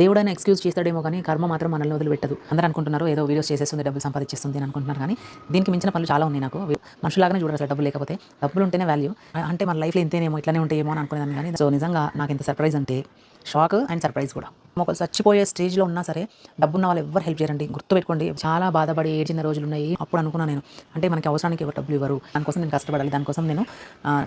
దేవుడైనా ఎక్స్క్యూజ్ చేస్తాడేమో కానీ కర్మ మాత్రం మనల్ని వదిలిపెట్టదు. అందరూ అనుకుంటున్నారు ఏదో వీడియోస్ చేసేస్తుంది డబ్బులు సంపాదించేస్తుంది అని అనుకుంటున్నారు కానీ దీనికి మించిన పనులు చాలా ఉన్నాయి నాకు. మనుషులాగానే చూడరు అసలు డబ్బులు లేకపోతే. డబ్బులు ఉంటేనే వాల్యూ అంటే మన లైఫ్లో ఇంతేనేమో ఇట్లానే ఉంటాయేమో అని అనుకునేదాన్ని కానీ సో నిజంగా నాకు ఇంత సర్ప్రైజ్ అంటే షాక్ అండ్ సర్ప్రైజ్ కూడా. ఒకరు చచ్చిపోయే స్టేజ్లో ఉన్నా సరే డబ్బున్న వాళ్ళు ఎవరు హెల్ప్ చేయరండి. గుర్తుపెట్టుకోండి చాలా బాధపడి ఏడ్చిన రోజులు ఉన్నాయి అప్పుడు అనుకున్నాను నేను అంటే మనకి అవసరానికి ఎవరు డబ్బులు ఇవ్వరు. దానికోసం నేను కష్టపడాలి దానికోసం నేను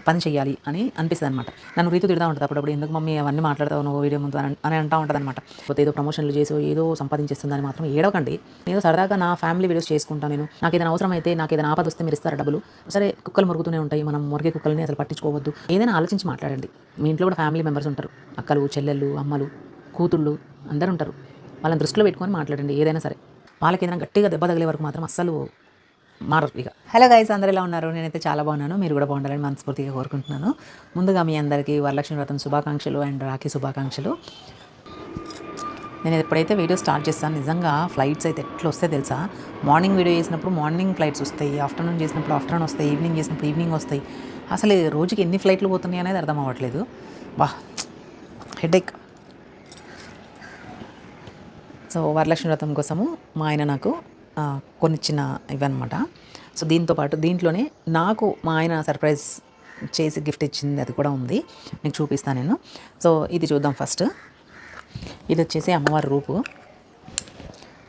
పని చేయాలి అని అనిపిస్తుంది అనమాట నన్ను రీతి తిడతా ఉంటుంది అప్పుడప్పుడు ఎందుకు మమ్మీ అవన్నీ మాట్లాడతావు? నువ్వు వీడియో ముందు అని అని అంటా ఉంటుంది అనమాట పోతే ఏదో ప్రమోషన్లు చేసో ఏదో సంపాదించేస్తుందని మాత్రం ఏడవకండి. నేను సరదాగా నా ఫ్యామిలీ వీడియోస్ చేసుకుంటాను నేను. నాకు ఏదైనా అవసరం అయితే నాకు ఏదైనా ఆపద వస్తే మీరు ఇస్తారా డబ్బులు? సరే కుక్కలు మురుగుతూనే ఉంటాయి. మనం మురిగే కుక్కల్ని అసలు పట్టించుకోవద్దు. ఏదైనా ఆలోచించి మాట్లాడండి. మీ ఇంట్లో కూడా ఫ్యామిలీ మెంబర్స్ ఉంటారు. అక్కలు చెల్లెళ్ళు అమ్మలు కూతుళ్ళు అందరూ ఉంటారు వాళ్ళని దృష్టిలో పెట్టుకొని మాట్లాడండి ఏదైనా సరే. వాళ్ళకి ఏదైనా గట్టిగా దెబ్బ తగిలే వరకు మాత్రం అస్సలు మారరు ఇక. హలో గైస్ అందరు ఎలా ఉన్నారు? నేనైతే చాలా బాగున్నాను. మీరు కూడా బాగుండాలని మనస్ఫూర్తిగా కోరుకుంటున్నాను. ముందుగా మీ అందరికీ వరలక్ష్మి వ్రతం శుభాకాంక్షలు అండ్ రాఖీ శుభాకాంక్షలు. నేను ఎప్పుడైతే వీడియో స్టార్ట్ చేస్తాను నిజంగా ఫ్లైట్స్ అయితే ఎట్లా వస్తాయి తెలుసా? మార్నింగ్ వీడియో చేసినప్పుడు మార్నింగ్ ఫ్లైట్స్ వస్తాయి ఆఫ్టర్నూన్ చేసినప్పుడు ఆఫ్టర్నూన్ వస్తాయి ఈవినింగ్ చేసినప్పుడు ఈవినింగ్ వస్తాయి. అసలు రోజుకి ఎన్ని ఫ్లైట్లు పోతున్నాయి అనేది అర్థం అవ్వట్లేదు. వాహ్ హెడేక్. సో వరలక్ష్మి వ్రతం కోసము మా ఆయన నాకు కొనిచ్చిన ఇవన్నమాట. సో దీంతో పాటు దీంట్లోనే నాకు మా ఆయన సర్ప్రైజ్ చేసి గిఫ్ట్ ఇచ్చింది అది కూడా ఉంది. మీకు చూపిస్తాను నేను. సో ఇది చూద్దాం ఫస్ట్. ఇది వచ్చేసి అమ్మవారి రూపు.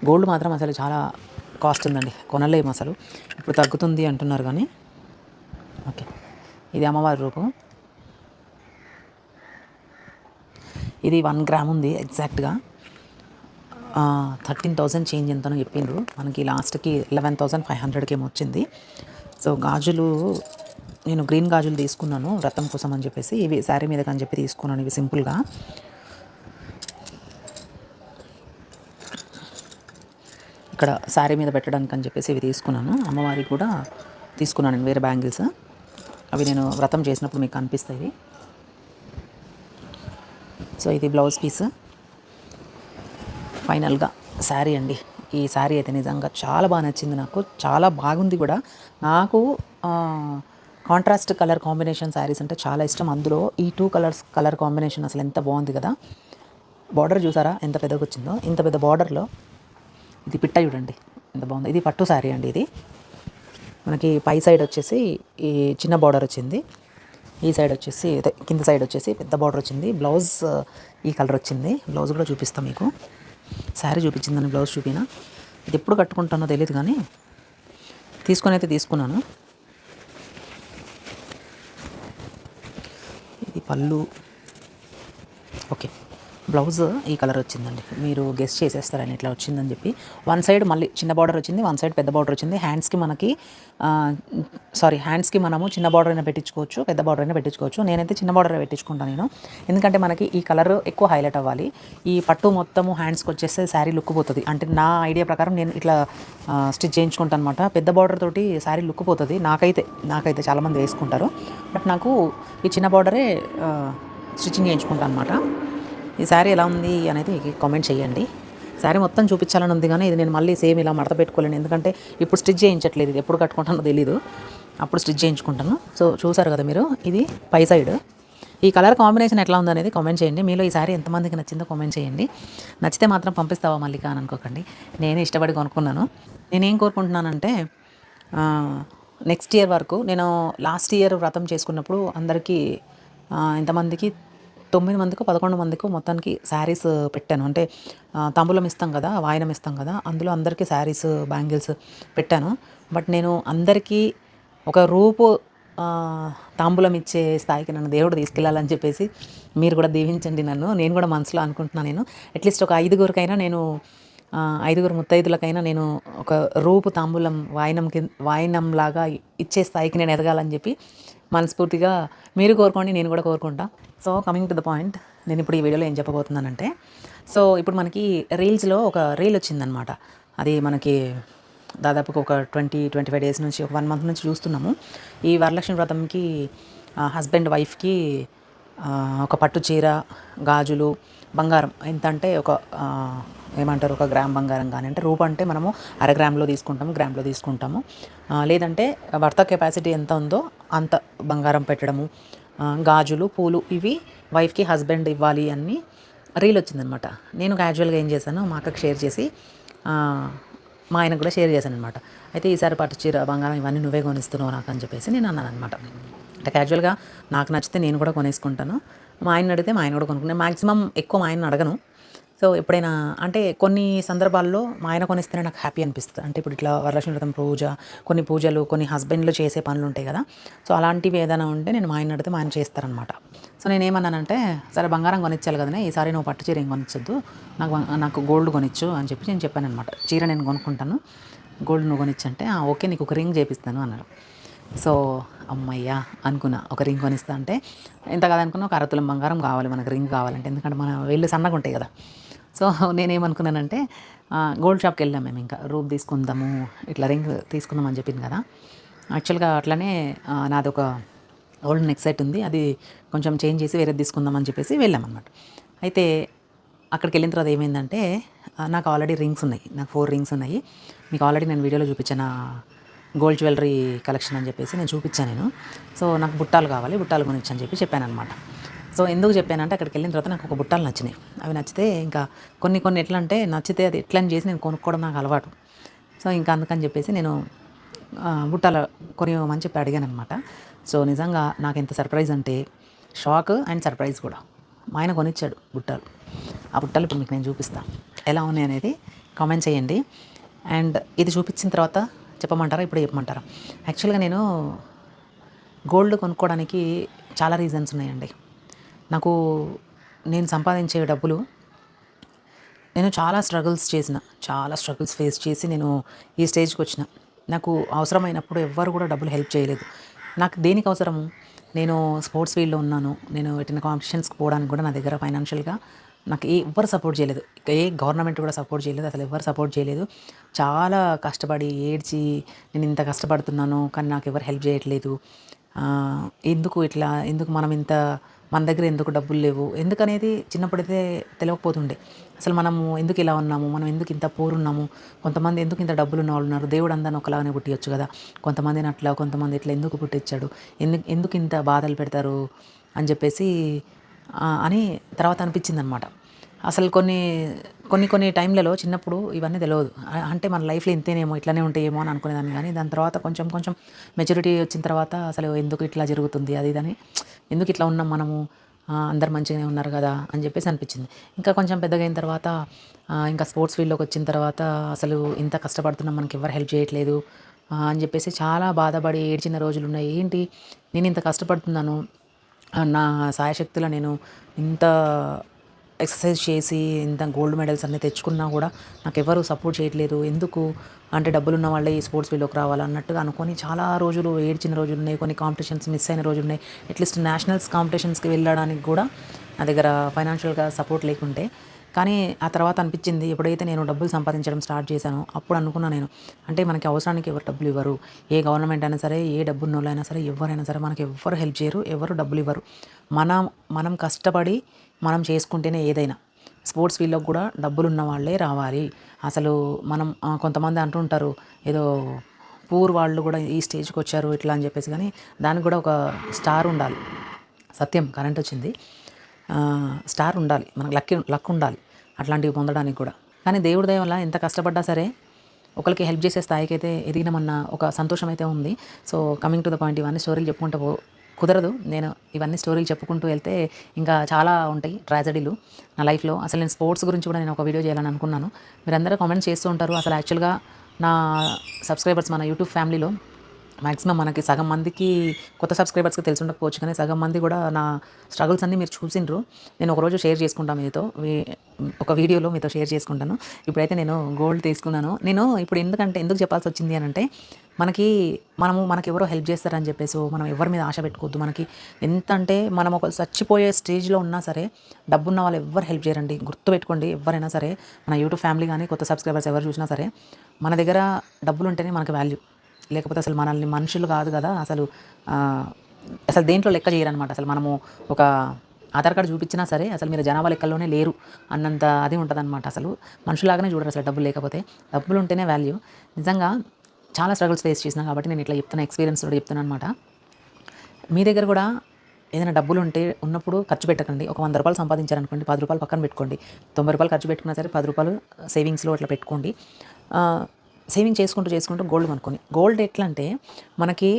గోల్డ్ మాత్రం అసలు చాలా కాస్ట్ ఉందండి. కొనలేము అసలు. ఇప్పుడు తగ్గుతుంది అంటున్నారు కానీ. ఓకే. ఇది అమ్మవారి రూపు. ఇది వన్ గ్రామ్ ఉంది ఎగ్జాక్ట్గా. థర్టీన్ థౌజండ్ చేంజ్ ఎంతనో చెప్పిండ్రు. మనకి లాస్ట్కి లెవెన్ థౌజండ్ ఫైవ్ హండ్రెడ్కి ఏమో వచ్చింది. సో గాజులు నేను గ్రీన్ గాజులు తీసుకున్నాను వ్రతం కోసం అని చెప్పేసి. ఇవి శారీ మీద అని చెప్పి తీసుకున్నాను ఇవి సింపుల్గా. ఇక్కడ శారీ మీద పెట్టడానికి అని చెప్పేసి ఇవి తీసుకున్నాను. అమ్మవారికి కూడా తీసుకున్నాను నేను వేరే బ్యాంగిల్స్. అవి నేను వ్రతం చేసినప్పుడు మీకు కనిపిస్తాయి. సో ఇది బ్లౌజ్ పీస్. ఫైనల్గా శారీ అండి. ఈ శారీ అయితే నిజంగా చాలా బాగా నచ్చింది నాకు. చాలా బాగుంది కూడా. నాకు కాంట్రాస్ట్ కలర్ కాంబినేషన్ శారీస్ అంటే చాలా ఇష్టం. అందులో ఈ టూ కలర్స్ కలర్ కాంబినేషన్ అసలు ఎంత బాగుంది కదా. బార్డర్ చూసారా? ఎంత పెద్దగా వచ్చిందో. ఇంత పెద్ద బార్డర్లో ఇది పిట్ట చూడండి. ఎంత బాగుంది. ఇది పట్టు శారీ అండి ఇది. మనకి పై సైడ్ వచ్చేసి ఈ చిన్న బార్డర్ వచ్చింది. ఈ సైడ్ వచ్చేసి అదే కింద సైడ్ వచ్చేసి పెద్ద బార్డర్ వచ్చింది. బ్లౌజ్ ఈ కలర్ వచ్చింది. బ్లౌజ్ కూడా చూపిస్తాం మీకు. శారీ చూపించిందని బ్లౌజ్ చూపినా. ఇది ఎప్పుడు కట్టుకుంటానో తెలియదు కానీ తీసుకొని అయితే తీసుకున్నాను. ఇది పళ్ళు. ఓకే. బ్లౌజ్ ఈ కలర్ వచ్చిందండి. మీరు గెస్ట్ చేసేస్తారని ఇట్లా వచ్చిందని చెప్పి. వన్ సైడ్ మళ్ళీ చిన్న బార్డర్ వచ్చింది వన్ సైడ్ పెద్ద బార్డర్ వచ్చింది. హ్యాండ్స్కి మనకి సారీ హ్యాండ్స్కి మనము చిన్న బార్డర్ అయినా పెట్టించుకోవచ్చు పెద్ద బార్డర్ అయినా పెట్టించుకోవచ్చు. నేనైతే చిన్న బార్డర్ పెట్టించుకుంటాను నేను. ఎందుకంటే మనకి ఈ కలర్ ఎక్కువ హైలైట్ అవ్వాలి. ఈ పట్టు మొత్తము హ్యాండ్స్కి వచ్చేస్తే శారీ లుక్ పోతుంది. అంటే నా ఐడియా ప్రకారం నేను ఇట్లా స్టిచ్ చేయించుకుంటాను అనమాట పెద్ద బార్డర్ తోటి శారీ లుక్ పోతుంది. నాకైతే నాకైతే చాలామంది వేసుకుంటారు. బట్ నాకు ఈ చిన్న బార్డరే స్టిచ్చింగ్ చేయించుకుంటాను అనమాట ఈ శారీ ఎలా ఉంది అనేది కామెంట్ చేయండి. శారీ మొత్తం చూపించాలని ఉంది కానీ ఇది నేను మళ్ళీ సేమ్ ఇలా మడత పెట్టుకోలేను. ఎందుకంటే ఇప్పుడు స్టిచ్ చేయించట్లేదు. ఇది ఎప్పుడు కట్టుకుంటానో తెలీదు. అప్పుడు స్టిచ్ చేయించుకుంటాను. సో చూసారు కదా మీరు? ఇది పై సైడ్. ఈ కలర్ కాంబినేషన్ ఎట్లా ఉందనేది కామెంట్ చేయండి. మీలో ఈ సారీ ఎంతమందికి నచ్చిందో కామెంట్ చేయండి. నచ్చితే మాత్రం పంపిస్తావా మళ్ళీ అని అనుకోకండి. నేనే ఇష్టపడి కొనుక్కున్నాను. నేనేం కోరుకుంటున్నానంటే నెక్స్ట్ ఇయర్ వరకు నేను లాస్ట్ ఇయర్ వ్రతం చేసుకున్నప్పుడు అందరికీ ఇంతమందికి ఎంతమందికి తొమ్మిది మందికి పదకొండు మందికి మొత్తానికి శారీస్ పెట్టాను. అంటే తాంబూలం ఇస్తాం కదా వాయనం ఇస్తాం కదా అందులో అందరికీ శారీస్ బ్యాంగిల్స్ పెట్టాను. బట్ నేను అందరికీ ఒక రూపు తాంబూలం ఇచ్చే స్థాయికి నన్ను దేవుడు తీసుకెళ్ళాలని చెప్పేసి మీరు కూడా దీవించండి నన్ను. నేను కూడా మనసులో అనుకుంటున్నాను నేను. అట్లీస్ట్ ఒక ఐదుగురికైనా నేను ఐదుగురు ముత్తైదులకైనా నేను ఒక రూపు తాంబూలం వాయనం కింద వాయనంలాగా ఇచ్చే స్థాయికి నేను ఎదగాలని చెప్పి మనస్ఫూర్తిగా మీరు కోరుకోండి నేను కూడా కోరుకుంటా. So coming to the point నేను ఇప్పుడు ఈ వీడియోలో ఏం చెప్పబోతున్నానంటే సో ఇప్పుడు మనకి రీల్స్లో ఒక రీల్ వచ్చిందనమాట అది మనకి దాదాపుగా ఒక ట్వంటీ ట్వంటీ ఫైవ్ డేస్ నుంచి ఒక వన్ మంత్ నుంచి చూస్తున్నాము. ఈ వరలక్ష్మి వ్రతంకి హస్బెండ్ వైఫ్కి ఒక పట్టు చీర గాజులు బంగారం. ఎంత అంటే ఒక ఏమంటారు ఒక గ్రామ్ బంగారం కానీ అంటే రూప అంటే మనము అర గ్రామ్లో తీసుకుంటాము గ్రామ్లో తీసుకుంటాము. లేదంటే భర్త కెపాసిటీ ఎంత ఉందో అంత బంగారం పెట్టడము. గాజులు పూలు ఇవి వైఫ్కి హస్బెండ్ ఇవ్వాలి అని రీల్ వచ్చిందనమాట. నేను క్యాజువల్గా ఏం చేశాను మా అక్కకి షేర్ చేసి మా ఆయనకు కూడా షేర్ చేశాను అనమాట అయితే ఈసారి పట్టు చీర బంగారం ఇవన్నీ నువ్వే కొనిస్తున్నావు నాకు అని చెప్పేసి నేను అన్నాను అనమాట అంటే క్యాజువల్గా నాకు నచ్చితే నేను కూడా కొనేసుకుంటాను. మా ఆయన అడిగితే మా ఆయన కూడా కొనుక్కున్నాను మ్యాక్సిమం ఎక్కువ మా ఆయన అడగను. సో ఎప్పుడైనా అంటే కొన్ని సందర్భాల్లో మా ఆయన కొనిస్తేనే నాకు హ్యాపీ అనిపిస్తుంది. అంటే ఇప్పుడు ఇట్లా వరలక్ష్మి వ్రతం పూజ కొన్ని పూజలు కొన్ని హస్బెండ్లు చేసే పనులు ఉంటాయి కదా. సో అలాంటివి ఏదైనా ఉంటే నేను మా ఆయన అడిగితే మా ఆయన చేస్తారనమాట సో నేను ఏమన్నానంటే సరే బంగారం కొనిచ్చాలి కదనే ఈసారి నువ్వు పట్టు చీర ఏం కొనిచ్చొద్దు. నాకు నాకు గోల్డ్ కొనిచ్చు అని చెప్పి నేను చెప్పాను అనమాట చీర నేను కొనుక్కుంటాను. గోల్డ్ నువ్వు కొనిచ్చంటే అంటే ఓకే నీకు ఒక రింగ్ చేపిస్తాను అన్నాడు. సో అమ్మయ్యా అనుకున్నా. ఒక రింగ్ కొనిస్తా అంటే ఎంత కాదనుకున్నా ఒక అరతులం బంగారం కావాలి మనకు రింగ్ కావాలంటే. ఎందుకంటే మన వీళ్ళు సన్నగా ఉంటాయి కదా. సో నేనేమనుకున్నానంటే గోల్డ్ షాప్కి వెళ్ళాం మేము ఇంకా. రూప్ తీసుకుందాము ఇట్లా రింగ్ తీసుకుందాం అని చెప్పింది కదా. యాక్చువల్గా అట్లనే నాదొక ఓల్డ్ నెక్ సెట్ ఉంది. అది కొంచెం చేంజ్ చేసి వేరేది తీసుకుందాం అని చెప్పేసి వెళ్ళాం అనమాట అయితే అక్కడికి వెళ్ళిన తర్వాత ఏమైందంటే నాకు ఆల్రెడీ రింగ్స్ ఉన్నాయి. నాకు ఫోర్ రింగ్స్ ఉన్నాయి. మీకు ఆల్రెడీ నేను వీడియోలో చూపించిన గోల్డ్ జ్యువెలరీ కలెక్షన్ అని చెప్పేసి నేను చూపించాను నేను. సో నాకు బుట్టాలు కావాలి బుట్టాలు గురించి అని చెప్పి చెప్పాను అనమాట సో ఎందుకు చెప్పానంటే అక్కడికి వెళ్ళిన తర్వాత నాకు ఒక బుట్టాలు నచ్చినాయి. అవి నచ్చితే ఇంకా కొన్ని కొన్ని ఎట్లా అంటే నచ్చితే అది ఎట్లా అని చేసి నేను కొనుక్కోవడం నాకు అలవాటు. సో ఇంకా అందుకని చెప్పేసి నేను బుట్టాలు బుట్టాల కొనివ్వమని చెప్పి అడిగాను అనమాట సో నిజంగా నాకు ఎంత సర్ప్రైజ్ అంటే షాక్ అండ్ సర్ప్రైజ్ కూడా. మా ఆయన కొనిచ్చాడు బుట్టాలు. ఆ బుట్టాలు ఇప్పుడు మీకు నేను చూపిస్తాను ఎలా ఉన్నాయి అనేది కామెంట్ చేయండి. అండ్ ఇది చూపించిన తర్వాత చెప్పమంటారా? ఇప్పుడు చెప్పమంటారా? యాక్చువల్గా నేను గోల్డ్ కొనుక్కోవడానికి చాలా రీజన్స్ ఉన్నాయండి. నాకు నేను సంపాదించే డబ్బులు నేను చాలా స్ట్రగుల్స్ చేసిన చాలా స్ట్రగుల్స్ ఫేస్ చేసి నేను ఈ స్టేజ్కి వచ్చిన. నాకు అవసరమైనప్పుడు ఎవ్వరు కూడా డబ్బులు హెల్ప్ చేయలేదు. నాకు దేనికి అవసరము? నేను స్పోర్ట్స్ ఫీల్డ్లో ఉన్నాను. నేను ఎట్టిన కాంపిటీషన్స్కి పోవడానికి కూడా నా దగ్గర ఫైనాన్షియల్గా నాకు ఏ ఎవ్వరు సపోర్ట్ చేయలేదు. ఏ గవర్నమెంట్ కూడా సపోర్ట్ చేయలేదు. అసలు ఎవ్వరు సపోర్ట్ చేయలేదు. చాలా కష్టపడి ఏడ్చి నేను ఇంత కష్టపడుతున్నాను కానీ నాకు ఎవరు హెల్ప్ చేయట్లేదు. ఎందుకు ఇట్లా? ఎందుకు మనం ఇంత మన దగ్గర ఎందుకు డబ్బులు లేవు? ఎందుకనేది చిన్నప్పుడైతే తెలియకపోతుండే అసలు మనము ఎందుకు ఇలా ఉన్నాము? మనం ఎందుకు ఇంత పూర్ ఉన్నాము? కొంతమంది ఎందుకు ఇంత డబ్బులు ఉన్న వాళ్ళు ఉన్నారు? దేవుడు అందరిని ఒకలాగానే పుట్టియొచ్చు కదా. కొంతమందిని అట్లా కొంతమంది ఇట్లా ఎందుకు పుట్టించాడు ఎందుకు ఎందుకు ఇంత బాధలు పెడతారు? అని చెప్పేసి అని తర్వాత అనిపించింది అనమాట అసలు కొన్ని కొన్ని కొన్ని టైంలలో చిన్నప్పుడు ఇవన్నీ తెలియదు అంటే మన లైఫ్లో ఇంతేనేమో ఇట్లానే ఉంటాయేమో అని అనుకునేదాన్ని. కానీ దాని తర్వాత కొంచెం కొంచెం మెచ్యూరిటీ వచ్చిన తర్వాత అసలు ఎందుకు ఇట్లా జరుగుతుంది అది ఇదని ఎందుకు ఇట్లా ఉన్నాం మనము అందరు మంచిగానే ఉన్నారు కదా అని చెప్పేసి అనిపించింది. ఇంకా కొంచెం పెద్దగా అయిన తర్వాత ఇంకా స్పోర్ట్స్ ఫీల్డ్లోకి వచ్చిన తర్వాత అసలు ఇంత కష్టపడుతున్నాం మనకి ఎవరు హెల్ప్ చేయట్లేదు అని చెప్పేసి చాలా బాధపడి ఏడ్చిన రోజులు ఉన్నాయి. ఏంటి? నేను ఇంత కష్టపడుతున్నాను నా సాయశక్తిలో నేను ఇంత ఎక్సర్సైజ్ చేసి ఇంత గోల్డ్ మెడల్స్ అన్నీ తెచ్చుకున్నా కూడా నాకు ఎవరు సపోర్ట్ చేయట్లేదు. ఎందుకు? అంటే డబ్బులు ఉన్న వాళ్ళే ఈ స్పోర్ట్స్ ఫీల్డ్లోకి రావాలన్నట్టుగా అనుకొని చాలా రోజులు ఏడ్చిన రోజులు ఉన్నాయి. కొన్ని కాంపిటీషన్స్ మిస్ అయిన రోజులు ఉన్నాయి. అట్లీస్ట్ నేషనల్స్ కాంపిటీషన్స్కి వెళ్ళడానికి కూడా నా దగ్గర ఫైనాన్షియల్గా సపోర్ట్ లేకుంటే కానీ ఆ తర్వాత అనిపించింది ఎప్పుడైతే నేను డబ్బులు సంపాదించడం స్టార్ట్ చేశానో అప్పుడు అనుకున్నా నేను. అంటే మనకి అవసరానికి ఎవరు డబ్బులు ఇవ్వరు. ఏ గవర్నమెంట్ అయినా సరే ఏ డబ్బు ఉన్న సరే ఎవరైనా సరే మనకి ఎవ్వరు హెల్ప్ చేయరు ఎవరు డబ్బులు ఇవ్వరు. మనం మనం కష్టపడి మనం చేసుకుంటేనే ఏదైనా. స్పోర్ట్స్ ఫీల్డ్లో కూడా డబ్బులు ఉన్న వాళ్ళే రావాలి. అసలు మనం కొంతమంది అంటుంటారు ఏదో పూర్ వాళ్ళు కూడా ఈ స్టేజ్కి వచ్చారు ఇట్లా అని చెప్పేసి కానీ దానికి కూడా ఒక స్టార్ ఉండాలి. సత్యం కరెంట్ వచ్చింది. స్టార్ ఉండాలి. మనకు లక్ లక్ ఉండాలి. అట్లాంటివి పొందడానికి కూడా. కానీ దేవుడి దయ వల్ల ఎంత కష్టపడ్డా సరే ఒకరికి హెల్ప్ చేసే స్థాయికి అయితే ఎదిగినామన్న ఒక సంతోషం అయితే ఉంది. So coming to the point ఇవన్నీ స్టోరీలు చెప్పుకుంటూ కుదరదు. నేను ఇవన్నీ స్టోరీలు చెప్పుకుంటూ వెళ్తే ఇంకా చాలా ఉంటాయి ట్రాజడీలు నా లైఫ్లో. అసలు నేను స్పోర్ట్స్ గురించి కూడా నేను ఒక వీడియో చేయాలని అనుకున్నాను. మీరందరూ కామెంట్స్ చేస్తూ ఉంటారు. అసలు యాక్చువల్గా నా సబ్స్క్రైబర్స్ మన యూట్యూబ్ ఫ్యామిలీలో మ్యాక్సిమం మనకి సగం మందికి కొత్త సబ్స్క్రైబర్స్కి తెలిసి ఉండకపోవచ్చు కానీ సగం మంది కూడా నా స్ట్రగుల్స్ అన్నీ మీరు చూసిండ్రు. నేను ఒకరోజు షేర్ చేసుకుంటాను మీతో. వీ- ఒక వీడియోలో మీతో షేర్ చేసుకుంటాను. ఇప్పుడైతే నేను గోల్డ్ తీసుకున్నాను. నేను ఇప్పుడు ఎందుకంటే ఎందుకు చెప్పాల్సి వచ్చింది అని అంటే మనకి మనము మనకి ఎవరో హెల్ప్ చేస్తారని చెప్పేసి మనం ఎవరి మీద ఆశ పెట్టుకోవద్దు మనకి. ఎంత అంటే మనం ఒక చచ్చిపోయే స్టేజ్లో ఉన్నా సరే డబ్బున్న వాళ్ళు ఎవరు హెల్ప్ చేయరండి. గుర్తుపెట్టుకోండి ఎవరైనా సరే మన యూట్యూబ్ ఫ్యామిలీ కానీ కొత్త సబ్స్క్రైబర్స్ ఎవరు చూసినా సరే మన దగ్గర డబ్బులు ఉంటేనే మనకి వాల్యూ లేకపోతే అసలు మనల్ని మనుషులు కాదు కదా అసలు అసలు దేంట్లో లెక్క చేయరనమాట అసలు మనము ఒక ఆధార్ కార్డు చూపించినా సరే అసలు మీరు జనాభా లెక్కల్లోనే లేరు అన్నంత అది ఉంటుందన్నమాట. అసలు మనుషులాగానే చూడరు అసలు డబ్బులు లేకపోతే. డబ్బులు ఉంటేనే వాల్యూ నిజంగా చాలా స్ట్రగుల్స్ ఫేస్ చేసినా కాబట్టి నేను ఇట్లా చెప్తున్నా ఎక్స్పీరియన్స్ కూడా చెప్తున్నాను అనమాట మీ దగ్గర కూడా ఏదైనా డబ్బులు ఉంటే ఉన్నప్పుడు ఖర్చు పెట్టకండి. ఒక వంద రూపాయలు సంపాదించారనుకోండి పది రూపాయలు పక్కన పెట్టుకోండి. తొంభై రూపాయలు ఖర్చు పెట్టుకున్నా సరే పది రూపాయలు సేవింగ్స్లో అట్లా పెట్టుకోండి. సేవింగ్ చేసుకుంటూ చేసుకుంటూ గోల్డ్ కొనుక్కొని. గోల్డ్ ఎట్లా అంటే మనకి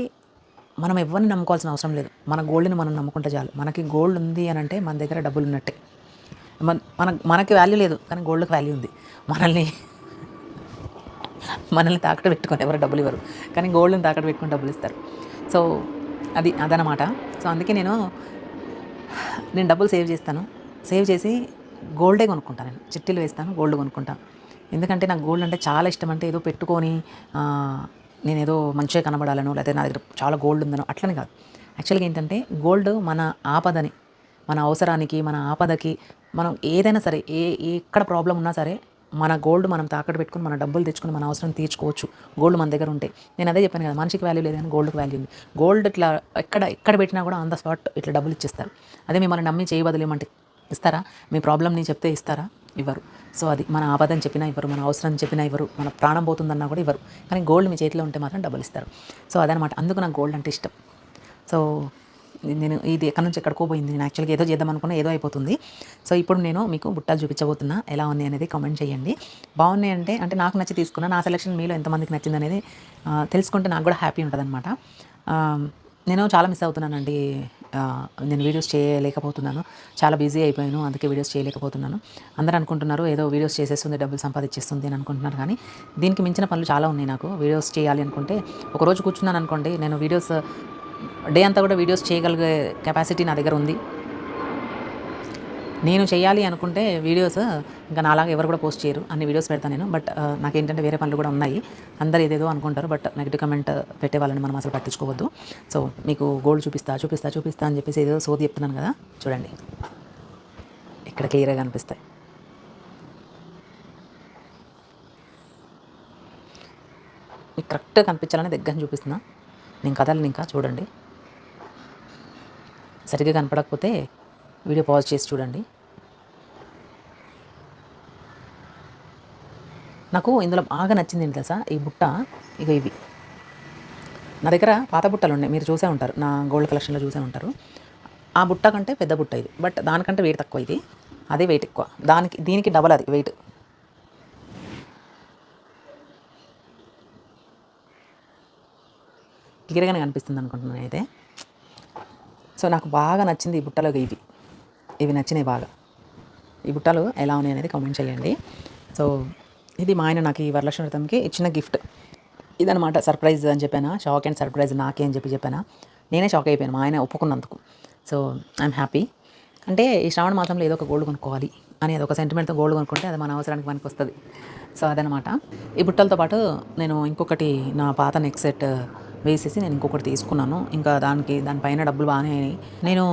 మనం ఎవరిని నమ్ముకోవాల్సిన అవసరం లేదు. మన గోల్డ్ని మనం నమ్ముకుంటే చాలు. మనకి గోల్డ్ ఉంది అని అంటే మన దగ్గర డబ్బులు ఉన్నట్టే. మన మనకి వాల్యూ లేదు కానీ గోల్డ్కి వాల్యూ ఉంది. మనల్ని మనల్ని తాకట్టు పెట్టుకొని ఎవరు డబ్బులు ఇవ్వరు. కానీ గోల్డ్ని తాకట్టు పెట్టుకొని డబ్బులు ఇస్తారు. సో అది అదనమాట. సో అందుకే నేను నేను డబ్బులు సేవ్ చేస్తాను. సేవ్ చేసి గోల్డే కొనుక్కుంటాను నేను. చిట్టీలు వేస్తాను గోల్డ్ కొనుక్కుంటాను ఎందుకంటే నాకు గోల్డ్ అంటే చాలా ఇష్టం. అంటే ఏదో పెట్టుకొని నేను ఏదో మంచిగా కనబడాలను లేకపోతే నా దగ్గర చాలా గోల్డ్ ఉందనో అట్లని కాదు. యాక్చువల్గా ఏంటంటే గోల్డ్ మన ఆపదని మన అవసరానికి మన ఆపదకి మనం ఏదైనా సరే ఏ ఎక్కడ ప్రాబ్లం ఉన్నా సరే మన గోల్డ్ మనం తాకట్టు పెట్టుకుని మన డబ్బులు తెచ్చుకుని మన అవసరం తీర్చుకోవచ్చు. గోల్డ్ మన దగ్గర ఉంటే. నేను అదే చెప్పాను కదా మనిషికి వాల్యూ లేదని గోల్డ్కి వాల్యూ ఉంది. గోల్డ్ ఇట్లా ఎక్కడ ఎక్కడ పెట్టినా కూడా ఆన్ ద స్పాట్ ఇట్లా డబ్బులు ఇచ్చేస్తారు. అదే మిమ్మల్ని నమ్మి చేయి ఇస్తారా? మీ ప్రాబ్లమ్ని చెప్తే ఇస్తారా? ఇవ్వరు. సో అది మన ఆపదని చెప్పినా ఇవ్వరు మన అవసరం చెప్పినా ఇవ్వరు మన ప్రాణం పోతుందన్నా కూడా ఇవ్వరు. కానీ గోల్డ్ మీ చేతిలో ఉంటే మాత్రం డబ్బులు ఇస్తారు. సో అదనమాట అందుకు నాకు గోల్డ్ అంటే ఇష్టం. సో నేను ఇది ఎక్కడి నుంచి ఎక్కడికో పోయింది. నేను యాక్చువల్గా ఏదో చేద్దాం అనుకున్నా ఏదో అయిపోతుంది. సో ఇప్పుడు నేను మీకు బుట్టాలు చూపించబోతున్నా. ఎలా ఉన్నాయి అనేది కామెంట్ చేయండి. బాగున్నాయి అంటే అంటే నాకు నచ్చి తీసుకున్నా నా సెలెక్షన్ మీలో ఎంతమందికి నచ్చింది అనేది తెలుసుకుంటే నాకు కూడా హ్యాపీ ఉంటుంది అనమాట నేను చాలా మిస్ అవుతున్నానండి. నేను వీడియోస్ చేయలేకపోతున్నాను. చాలా బిజీ అయిపోయాను అందుకే వీడియోస్ చేయలేకపోతున్నాను. అందరూ అనుకుంటున్నారు ఏదో వీడియోస్ చేసేస్తుంది డబ్బులు సంపాదించేస్తుంది అని అనుకుంటున్నారు కానీ దీనికి మించిన పనులు చాలా ఉన్నాయి నాకు. వీడియోస్ చేయాలి అనుకుంటే ఒక రోజు కూర్చున్నాను అనుకోండి నేను వీడియోస్ డే అంతా కూడా వీడియోస్ చేయగలిగే కెపాసిటీ నా దగ్గర ఉంది. నేను చేయాలి అనుకుంటే వీడియోస్ ఇంకా నాలాగా ఎవరు కూడా పోస్ట్ చేయరు. అన్ని వీడియోస్ పెడతాను నేను. బట్ uh, నాకేంటంటే వేరే పనులు కూడా ఉన్నాయి. అందరు ఏదేదో అనుకుంటారు. బట్ నెగిటివ్ కమెంట్ పెట్టే వాళ్ళని మనం అసలు పట్టించుకోవద్దు. సో మీకు గోల్డ్ చూపిస్తా చూపిస్తా చూపిస్తా అని చెప్పేసి ఏదో సోది చెప్తున్నాను కదా. చూడండి. ఇక్కడ క్లియర్గా అనిపిస్తాయి. మీకు కరెక్ట్గా కనిపించాలని దగ్గర చూపిస్తున్నా. నేను కదలను ఇంకా చూడండి. సరిగ్గా కనపడకపోతే వీడియో పాజ్ చేసి చూడండి. నాకు ఇందులో బాగా నచ్చింది ఏంటి తెలుసా? ఈ బుట్ట ఇక ఇవి. నా దగ్గర పాత బుట్టలు ఉన్నాయి. మీరు చూసే ఉంటారు. నా గోల్డ్ కలెక్షన్లో చూసే ఉంటారు. ఆ బుట్ట కంటే పెద్ద బుట్ట ఇది. బట్ దానికంటే వెయిట్ తక్కువ ఇది. అదే వెయిట్ ఎక్కువ. దానికి దీనికి డబల్ అది వెయిట్ క్లియర్గానే కనిపిస్తుంది అనుకుంటున్నాను అయితే సో నాకు బాగా నచ్చింది ఈ బుట్టలో ఇవి. ఇవి నచ్చినాయి బాగా. ఈ బుట్టలు ఎలా ఉన్నాయి అనేది కామెంట్ చేయండి. సో ఇది మా ఆయన నాకు ఈ వరలక్ష్మి వ్రతంకి ఇచ్చిన గిఫ్ట్ ఇదనమాట సర్ప్రైజ్ అని చెప్పానా? షాక్ అండ్ సర్ప్రైజ్ నాకే అని చెప్పి చెప్పానా? నేనే షాక్ అయిపోయాను మా ఆయన ఒప్పుకున్నందుకు. సో ఐఎమ్ హ్యాపీ అంటే ఈ శ్రావణ మాసంలో ఏదో ఒక గోల్డ్ కొనుక్కోవాలి అని అది ఒక సెంటిమెంట్తో గోల్డ్ కొనుక్కుంటే అది మన అవసరానికి పనికి వస్తుంది సో అదనమాట ఈ బుట్టలతో పాటు నేను ఇంకొకటి నా పాత నెక్ సెట్ వేసేసి నేను ఇంకొకటి తీసుకున్నాను. ఇంకా దానికి దానిపైన డబ్బులు బాగానే అయినాయి. నేను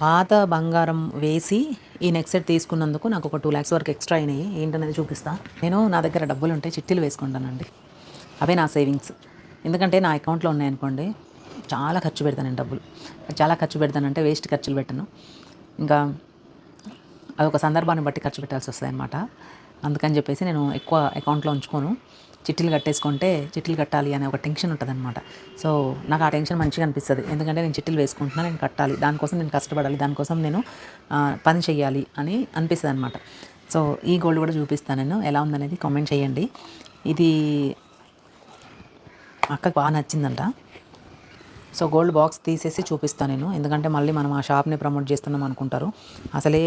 పాత బంగారం వేసి ఈ నెక్ సెట్ తీసుకున్నందుకు నాకు ఒక టూ ల్యాక్స్ వరకు ఎక్స్ట్రా అయినాయి. ఏంటనేది చూపిస్తా. నేను నా దగ్గర డబ్బులు ఉంటే చిట్టీలు వేసుకుంటానండి. అవే నా సేవింగ్స్ ఎందుకంటే నా అకౌంట్లో ఉన్నాయనుకోండి చాలా ఖర్చు పెడతాను నేను డబ్బులు. చాలా ఖర్చు పెడతానంటే వేస్ట్ ఖర్చులు పెట్టను. ఇంకా అది ఒక సందర్భాన్ని బట్టి ఖర్చు పెట్టాల్సి వస్తుంది అనమాట అందుకని చెప్పేసి నేను ఎక్కువ అకౌంట్లో ఉంచుకోను. చిట్టీలు కట్టేసుకుంటే చిట్టీలు కట్టాలి అనే ఒక టెన్షన్ ఉంటుంది అనమాట సో నాకు ఆ టెన్షన్ మంచిగా అనిపిస్తుంది. ఎందుకంటే నేను చిట్టీలు వేసుకుంటున్నా నేను కట్టాలి. దానికోసం నేను కష్టపడాలి. దానికోసం నేను పని చేయాలి అని అనిపిస్తుంది అనమాట సో ఈ గోల్డ్ కూడా చూపిస్తాను నేను. ఎలా ఉందనేది కామెంట్ చేయండి. ఇది అక్కకు బాగా నచ్చిందంట. సో గోల్డ్ బాక్స్ తీసేసి చూపిస్తాను నేను. ఎందుకంటే మళ్ళీ మనం ఆ షాప్ని ప్రమోట్ చేస్తున్నాం అనుకుంటారు. అసలే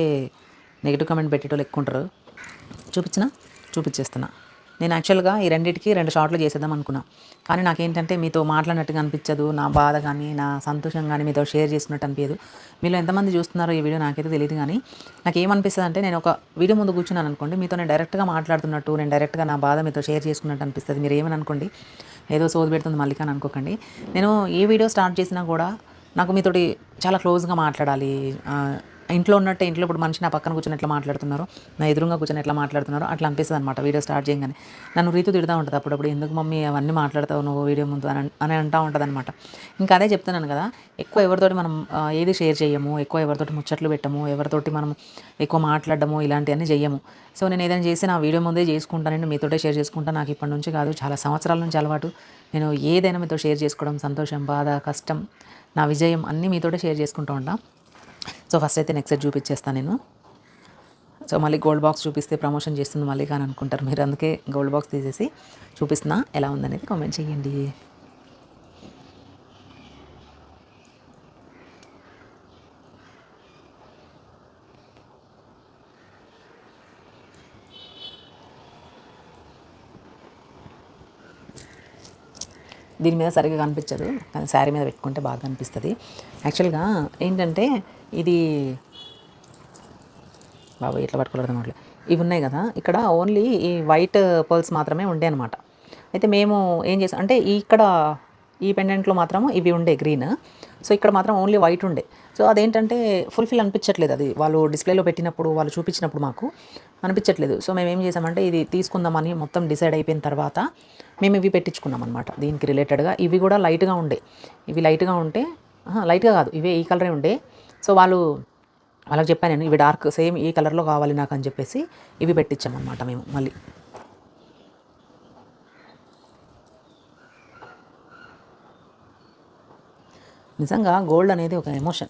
నెగిటివ్ కమెంట్ పెట్టేటోళ్ళు ఎక్కువ ఉంటారు. చూపించిన చూపించేస్తున్నా. నేను యాక్చువల్గా ఈ రెండింటికి రెండు షార్ట్లు చేసేద్దాం అనుకున్నా. కానీ నాకేంటంటే మీతో మాట్లాడినట్టుగా అనిపించదు నా బాధ కానీ నా సంతోషం కానీ మీతో షేర్ చేసినట్టు అనిపించదు. మీలో ఎంతమంది చూస్తున్నారో ఈ వీడియో నాకైతే తెలియదు కానీ నాకు ఏమనిపిస్తుంది అంటే నేను ఒక వీడియో ముందు కూర్చున్నాను అనుకోండి మీతో నేను డైరెక్ట్గా మాట్లాడుతున్నట్టు నేను డైరెక్ట్గా నా బాధ మీతో షేర్ చేసుకున్నట్టు అనిపిస్తుంది. మీరు ఏమని అనుకోండి ఏదో సోది పెడుతుంది మళ్ళీ కానీ అనుకోకండి. నేను ఏ వీడియో స్టార్ట్ చేసినా కూడా నాకు మీతోటి చాలా క్లోజ్గా మాట్లాడాలి ఇంట్లో ఉన్నట్టే ఇంట్లో ఇప్పుడు మనిషి నా పక్కన కూర్చొని ఎట్లా మాట్లాడుతున్నారు నా ఎదురుగా కూర్చొని ఎట్లా మాట్లాడుతున్నారో అట్లా అనిపిస్తుంది అనమాట వీడియో స్టార్ట్ చేయగానే. నన్ను రీతి తిడతా ఉంటుంది అప్పుడప్పుడు ఎందుకు మమ్మీ అవన్నీ మాట్లాడతావు నువ్వు వీడియో ముందు? అని అని అంటూ ఉంటుంది అనమాట ఇంకా అదే చెప్తున్నాను కదా ఎక్కువ ఎవరితోటి మనం ఏది షేర్ చేయము ఎక్కువ ఎవరితోటి ముచ్చట్లు పెట్టము ఎవరితోటి మనం ఎక్కువ మాట్లాడము ఇలాంటివన్నీ చెయ్యము. సో నేను ఏదైనా చేసి నా వీడియో ముందే చేసుకుంటానండి మీతోటే షేర్ చేసుకుంటాను నాకు ఇప్పటి నుంచి కాదు చాలా సంవత్సరాల నుంచి అలవాటు. నేను ఏదైనా మీతో షేర్ చేసుకోవడం సంతోషం బాధ కష్టం నా విజయం అన్నీ మీతోటే షేర్ చేసుకుంటూ ఉంటా. సో ఫస్ట్ అయితే నెక్స్ట్ చూపించేస్తాను నేను. సో మళ్ళీ గోల్డ్ బాక్స్ చూపిస్తే ప్రమోషన్ చేస్తుంది మళ్ళీ కానీ అనుకుంటారు మీరు. అందుకే గోల్డ్ బాక్స్ తీసేసి చూపిస్తున్నా ఎలా ఉందనేది కామెంట్ చేయండి. దీని మీద సరిగ్గా కనిపించదు. కానీ శారీ మీద పెట్టుకుంటే బాగా కనిపిస్తుంది. యాక్చువల్గా ఏంటంటే ఇది బాబు ఇట్లా పట్టుకోలేదు అన్నమాట ఇవి ఉన్నాయి కదా ఇక్కడ ఓన్లీ ఈ వైట్ పర్ల్స్ మాత్రమే ఉండే అనమాట అయితే మేము ఏం చేసాం అంటే ఇక్కడ ఈ పెండెంట్లో మాత్రం ఇవి ఉండే గ్రీన్ సో ఇక్కడ మాత్రం ఓన్లీ వైట్ ఉండే. సో అదేంటంటే ఫుల్ఫిల్ అనిపించట్లేదు అది. వాళ్ళు డిస్ప్లేలో పెట్టినప్పుడు వాళ్ళు చూపించినప్పుడు మాకు అనిపించట్లేదు. సో మేము ఏం చేసామంటే ఇది తీసుకుందామని మొత్తం డిసైడ్ అయిపోయిన తర్వాత మేము ఇవి పెట్టించుకున్నాం అనమాట దీనికి రిలేటెడ్గా ఇవి కూడా లైట్గా ఉండే. ఇవి లైట్గా ఉంటే లైట్గా కాదు ఇవే ఈ కలరే ఉండే. సో వాళ్ళు వాళ్ళకి చెప్పాను నేను ఇవి డార్క్ సేమ్ ఈ కలర్లో కావాలి నాకు అని చెప్పేసి ఇవి పెట్టించామన్నమాట మేము మళ్ళీ. నిజంగా గోల్డ్ అనేది ఒక ఎమోషన్.